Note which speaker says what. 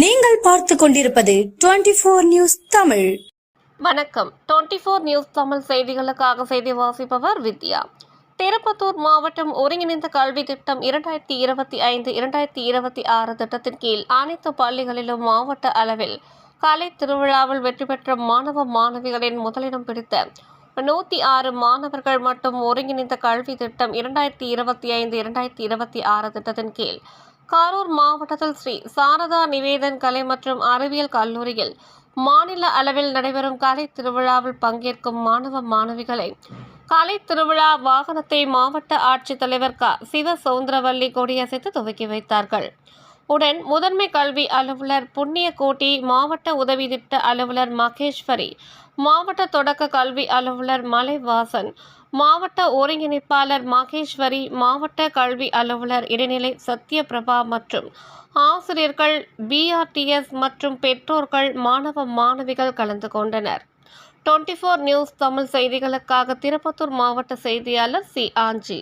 Speaker 1: நீங்கள் பார்த்து கொண்டிருப்பது டுவெண்டி போர் நியூஸ் தமிழ்.
Speaker 2: வணக்கம். டுவெண்ட்டி ஃபோர் நியூஸ் தமிழ் செய்திகளுக்காக செய்தி வாசிப்பவர் வித்யா. திருப்பத்தூர் மாவட்டம் ஒருங்கிணைந்த கல்வி திட்டம் இரண்டாயிரத்தி இருபத்தி ஐந்து இரண்டாயிரத்தி இருபத்தி ஆறு திட்டத்தின் கீழ் அனைத்து பள்ளிகளிலும் மாவட்ட அளவில் கலை திருவிழாவில் வெற்றி பெற்ற மாணவ மாணவிகளின் முதலிடம் பிடித்த நூற்றி ஆறு மாணவர்கள் மற்றும் ஒருங்கிணைந்த கல்வி திட்டம் இரண்டாயிரத்தி இருபத்தி ஐந்து இரண்டாயிரத்தி இருபத்தி ஆறு திட்டத்தின் கீழ் கரூர் மாவட்டத்தில் ஸ்ரீ சாரதா நிவேதன் கலை மற்றும் அறிவியல் கல்லூரியில் மாநில அளவில் நடைபெறும் கலை திருவிழாவில் பங்கேற்கும் மாணவ மாணவிகளை கலை திருவிழா வாகனத்தை மாவட்ட ஆட்சித்தலைவர் க. சிவ சவுந்தரவல்லி கொடியசைத்து துவக்கி வைத்தார்கள். உடன் முதன்மை கல்வி அலுவலர் புண்ணியகோட்டி மாவட்ட உதவி திட்ட அலுவலர் மகேஸ்வரி மாவட்ட தொடக்க கல்வி அலுவலர் மலைவாசன் மாவட்ட ஒருங்கிணைப்பாளர் மகேஸ்வரி மாவட்ட கல்வி அலுவலர் இடைநிலை சத்யபிரபா மற்றும் ஆசிரியர்கள் பிஆர்டிஎஸ் மற்றும் பெற்றோர்கள் மாணவ மாணவிகள் கலந்து கொண்டனர். டுவெண்ட்டி ஃபோர் நியூஸ் தமிழ் செய்திகளுக்காக திருப்பத்தூர் மாவட்ட செய்தியாளர் சி. ஆஞ்சி.